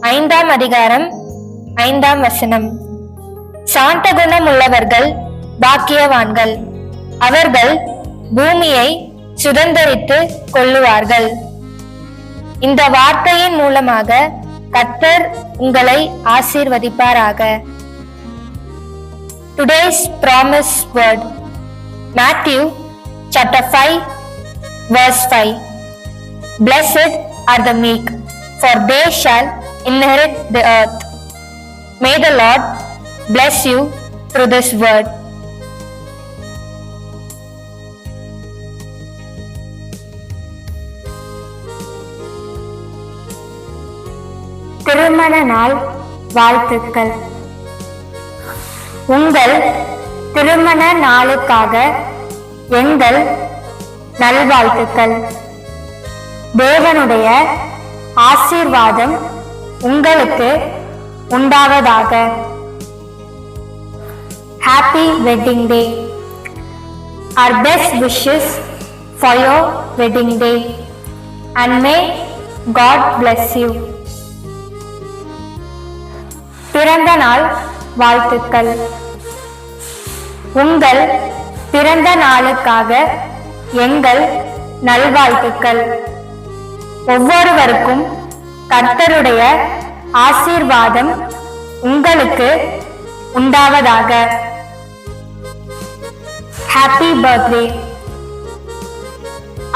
ஐந்தாம் அதிகாரம் ஐந்தாம் வசனம். சாந்த குணம் உள்ளவர்கள் பாக்கியவான்கள். அவர்கள் பூமியை சுதந்தரித்து கொள்ளுவார்கள். இந்த வார்த்தையின் மூலமாக கத்தர் உங்களை ஆசீர்வதிப்பாராக. Today's promise word Matthew chapter 5 verse 5 Blessed are the meek for they shall inherit the earth May the Lord bless you through this word திருமண நாள் வாழ்த்துக்கள் உங்கள் திருமண நாளுக்காக எங்கள் நல்வாழ்த்துக்கள் தேவனுடைய ஆசீர்வாதம் உங்களுக்கு உண்டாவதாக. Happy wedding day our best wishes for your wedding day and may God bless you பிறந்த நாள் வாழ்த்துக்கள். உங்கள் பிறந்த நாளுக்காக எங்கள் நல்வாழ்த்துக்கள். ஒவ்வொருவருக்கும் கர்த்தருடைய ஆசீர்வாதம் உங்களுக்கு உண்டாவதாக happy birthday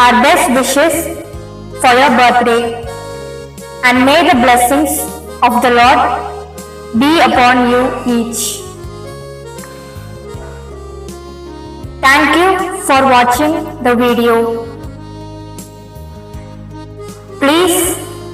our best wishes for your birthday and may the blessings of the Lord be upon you each Thank you for watching the video.